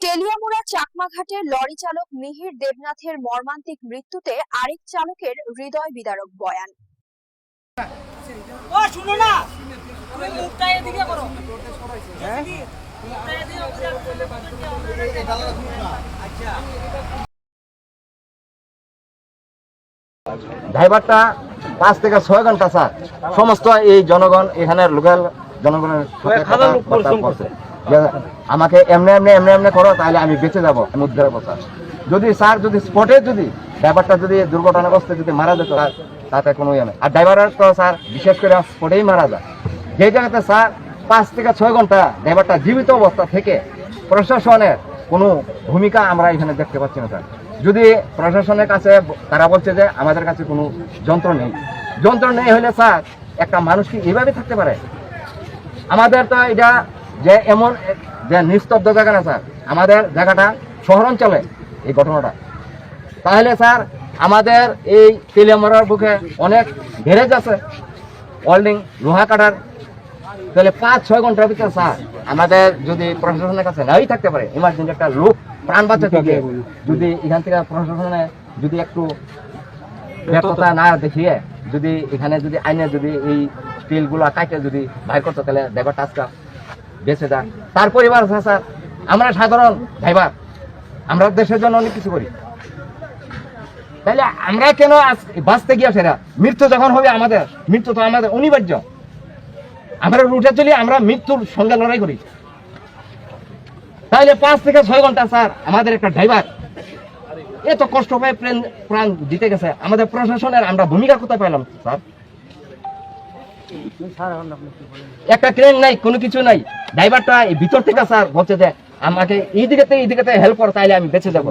টেলিয়ামুড়া চাকমাঘাটের lorry চালক মিহির দেবনাথের মর্মান্তিক মৃত্যুতে আরেক চালকের হৃদয় বিদারক বয়ান। ও শুনো না। তুমি মুখটা এদিকে করো। মুখটা এদিকে করো। আচ্ছা। ড্রাইভারটা পাঁচ থেকে ছয় ঘণ্টা স্যার। সমস্ত এই জনগণ এখানের লোকাল জনগণের আমাকে এমনি এমনি এমনি এমনি করো, তাহলে আমি বেঁচে যাব, আমি উদ্ধার যদি স্যার, যদি স্পটে যদি ড্রাইভারটা যদি দুর্ঘটনাগ্রস্ত যদি মারা যেত তাতে কোনো ইয়ে নেই। আর ড্রাইভারের তো স্যার, বিশেষ করে স্পটেই মারা যায়। যে জায়গাতে স্যার পাঁচ থেকে ছয় ঘণ্টা ড্রাইভারটা জীবিত অবস্থা থেকে প্রশাসনের কোনো ভূমিকা আমরা এখানে দেখতে পাচ্ছি না, স্যার। যদি প্রশাসনের কাছে তারা বলছে যে আমাদের কাছে কোনো যন্ত্র নেই যন্ত্র নেই হলে স্যার একটা মানুষ কি এভাবে থাকতে পারে? আমাদের তো এটা যে এমন যে নিস্তব্ধ জায়গা না স্যার আমাদের জায়গাটা শহরাঞ্চলে এই ঘটনাটা। তাহলে স্যার আমাদের এই তেলিয়ামরার বুকে অনেক গ্যারেজ আছে। ওয়েল্ডিং লোহা কাটার। তাহলে পাঁচ ছয় ঘণ্টার ভিতরে স্যার আমাদের যদি প্রশাসনের কাছে নাই থাকতে পারে ইমার্জেন্সি একটা লোক প্রাণ বাঁচাতে গিয়ে যদি এখান থেকে প্রশাসনে যদি একটু ব্যর্থতা না দেখিয়ে যদি এখানে যদি আইনে যদি এই স্টিলগুলো কাটে যদি বাইর করতো তাহলে ড্রাইভারটা আজকে বেঁচে যায় তার পরিবার আছে স্যার, আমরা সাধারণ ড্রাইভার আমরা দেশের জন্য অনেক কিছু করি। তাহলে আমরা কেন আজ বাঁচতে গিয়ে সেরা? মৃত্যু যখন হবে আমাদের, মৃত্যু তো আমাদের অনিবার্য। আমরা রুটে চলি, আমরা মৃত্যুর সঙ্গে লড়াই করি। তাহলে পাঁচ থেকে ছয় ঘণ্টা স্যার, আমাদের একটা ড্রাইভার এত কষ্ট পায় প্রাণ দিতে গেছে। আমাদের প্রশাসনের আমরা ভূমিকা কোথায় পেলাম, স্যার? একটা ক্রেন নাই, কোনো কিছু নাই। ড্রাইভারটা ভিতর থেকে স্যার বলছে যে, আমাকে এইদিকে এইদিকে হেল্প কর, তাইলে আমি বেঁচে যাব।